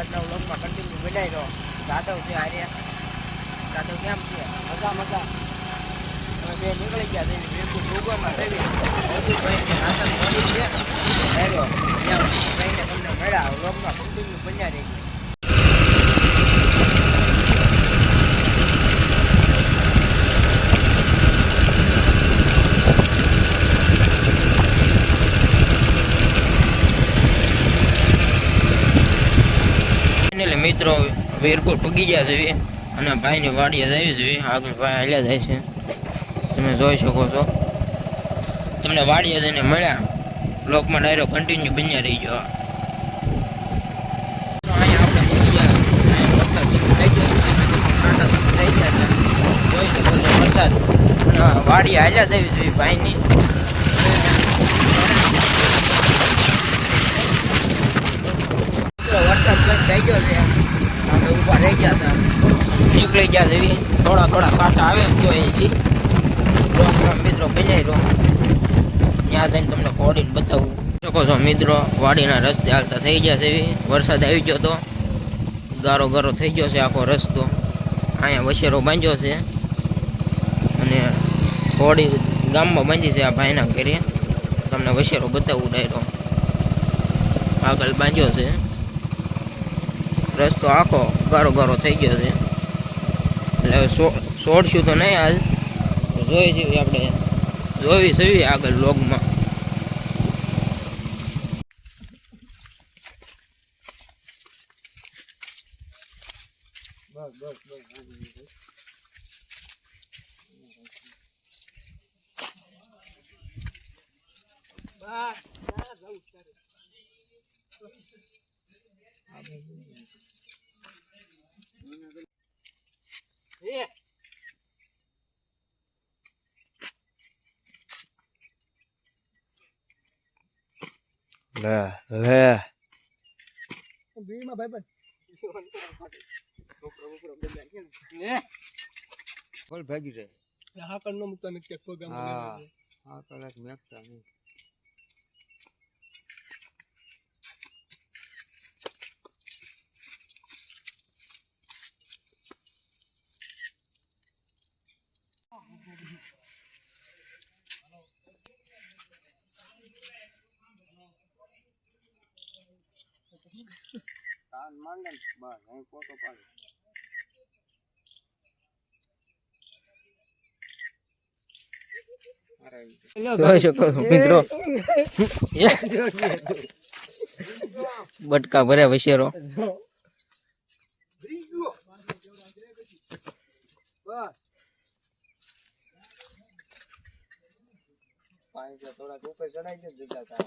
આજના વ્લોગમાં કન્ટિન્યુ બનાવી દો. જાદવ છે આર્યા જાદવ કેમ છે? મજા મજા. હવે બે નીકળી ગયા તેની બિલકુલ ડૂબવામાં થઈ મધુભાઈ ને નાતન મળી છે ભાઈને તમને મળ્યા. વ્લોગમાં કન્ટિન્યુ બન્યા રહી એટલે મિત્રો વેરકો પૂગી ગયા છે અને ભાઈની વાડીએ જઈ છે આગળ ભાઈ હાલ્યા જાય છે. તમે જોઈ શકો છો. તમને વાડીએ જઈને મળ્યા. બ્લોકમાં ડાયરો કન્ટિન્યુ બન્યા રહી ગયો વાડીએ હાલ્યા જવી જોઈએ ભાઈની. વરસાદ બંધ થઈ ગયો છે. નીકળી ગયા જેવી થોડા થોડા સાટા આવે તો એ જી મિત્રો બનાવી રહો ત્યાં જઈને તમને કોડીને બતાવું શકો છો મિત્રો વાડીના રસ્તે હાલતા થઈ ગયા છે વરસાદ આવી ગયો તો ગારો ગારો થઈ ગયો છે આખો રસ્તો અહીંયા વછેરો બાંધ્યો છે અને કોડી ગામમાં બાંધી છે આ ભાઈના ઘરે તમને વછેરો બતાવું ડાયરો આગળ બાંધ્યો છે. રસ્તો આખો ગારો ગારો થઈ ગયો છે. એટલે છોડશું તો નહીં આજ. જોઈ જઈએ આપણે. જોવી સવી આગળ લોગમાં બસ બસ. લે લે. બોલ ભાગી જાય હા? કણ નો મુકતા નથી એક પગ હા. હા કલાક મેકતા નહીં. માંડે ને? બસ અહીં ફોટો પાડે. બટકા ભર્યા વશેરો પાણી થોડા ઉપર ચડાઈ જ દીધા હતા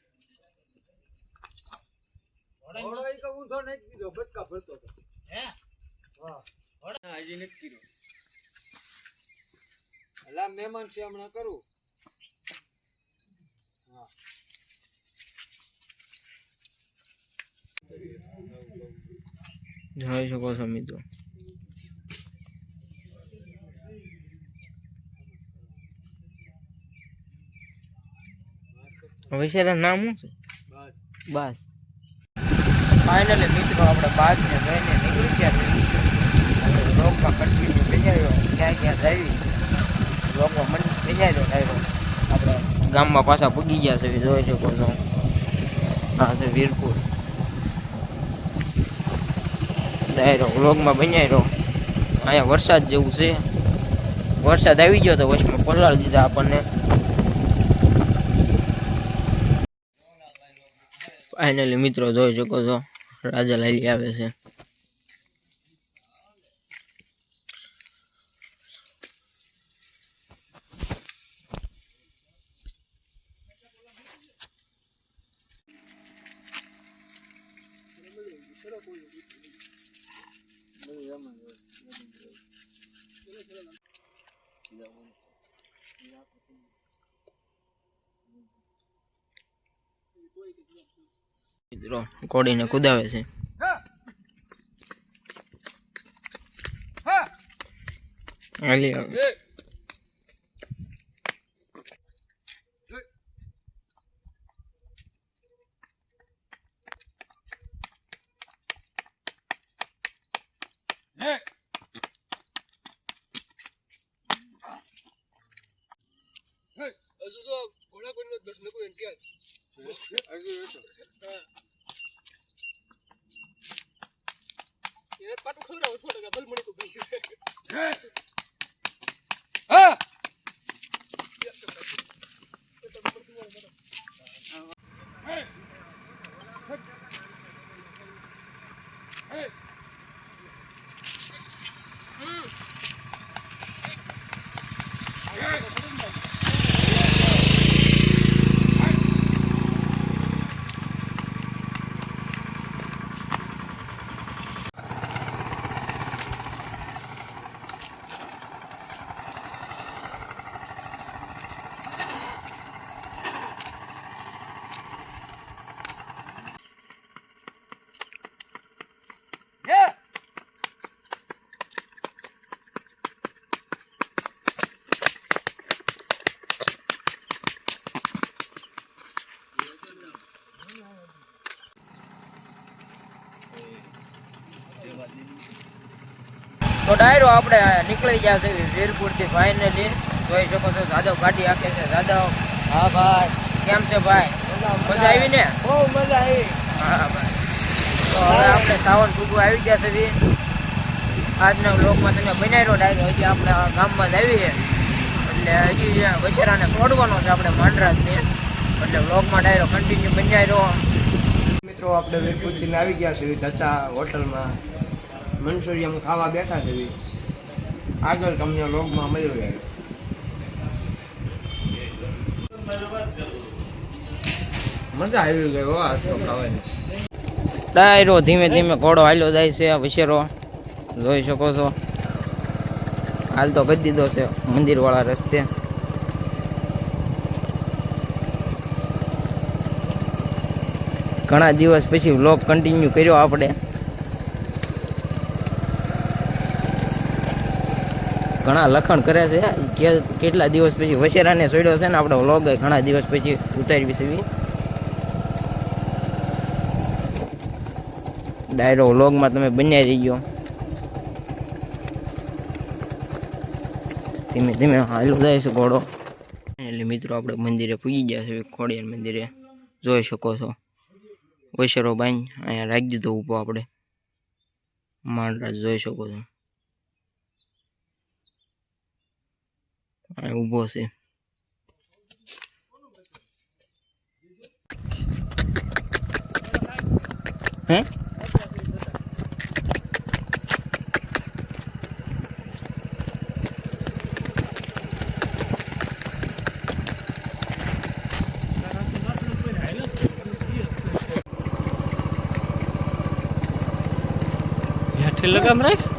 ઘોડો ઈ તો ઊંધો નાખી બટકા ભરતો હતો. હા? હજી નથી કર્યો. અલા મહેમાન છે હમણાં કરું. હા. જોઈ શકો છો મિત્રો. વિશેરા નામ શું છે? બસ. ફાઇનલી મિત્રો, આપણે બાદ ને લઈને નીકળી ગયા છે બ્લોગમાં કન્ટિન્યુ ભેજાયો ક્યાં ક્યાં જાવી? બ્લોગમાં મન ભેજાયો ડાયરો આપણે ગામમાં પાછા પૂગી ગયા છે, જોઈ શકો છો. હા, છે વીરપુર. ડાયરો વ્લોગમાં બનાવ્યો. અહીંયા વરસાદ જેવું છે. વરસાદ આવી ગયો તો વચમાં પલાળી દીધા આપણને. ફાઇનલી મિત્રો, જોઈ શકો છો. રાજા લાલી આવે છે Thank you. મિત્રો કોડીને કુદાવે છે. હાલી આવે હજુ તો ઘોડા કોઈનો દસ નકો એમ કે એ પાટું ખવડાવો થોડા ભલ મણી તો ભાઈ તો ડાયરો આપણે નીકળી ગયા છે વીરપુરથી ફાઇનલી જોઈ શકો છો જાદવ ગાડી આખે છે જાદવ. હા ભાઈ. કેમ છે ભાઈ? મજા આવી. ને? બહુ મજા આવી. હા ભાઈ. તો હવે આપણે સાવન પૂગવા આવી ગયા છે વીર. આજના લોકમાં તમે બનાવ્યો ડાયરો હજી આપણે આ ગામમાં જ આવીએ. એટલે હજી વછેરાને છોડવાનો છે આપણે માંડરાજને. એટલે વ્લોગમાં ડાયરો કન્ટિન્યુ બનાવ્યો. મિત્રો આપણે વીરપુરથી આવી ગયા છે ઢચા હોટલમાં મંચુરિયમ ખાવા બેઠા છે આગળ તમને લોગમાં મળ્યું જાય. મજા આવી ગઈ હો, આ તો ખાવાની. ડાયરો ધીમે ધીમે ઘોડો હાલ્યો જાય છે વિશેરો. જોઈ શકો છો. હાલ તો કરી દીધો છે મંદિરવાળા રસ્તે. ઘણા દિવસ પછી વ્લોગ કન્ટિન્યુ કર્યો આપણે. ઘણા લખણ કરે છે. કે કેટલા દિવસ પછી વશેરાને સોડ્યો છે ને આપણે વ્લોગ ઘણા દિવસ પછી ઉતારવી છે. ડાયરો વ્લોગમાં તમે બન્યા રહીજો. ધીમે ધીમે હાલો જાય છે ઘોડો. એટલે મિત્રો આપણે મંદિરે પૂગી ગયા છે, ખોડિયાર મંદિરે. જોઈ શકો છો. વૈશરો બાઈ અહીંયા રાખી દીધો ઊભો આપણે. માંડરાજ જોઈ શકો છો. ઊભો છે હે હેઠે લગામ રાખ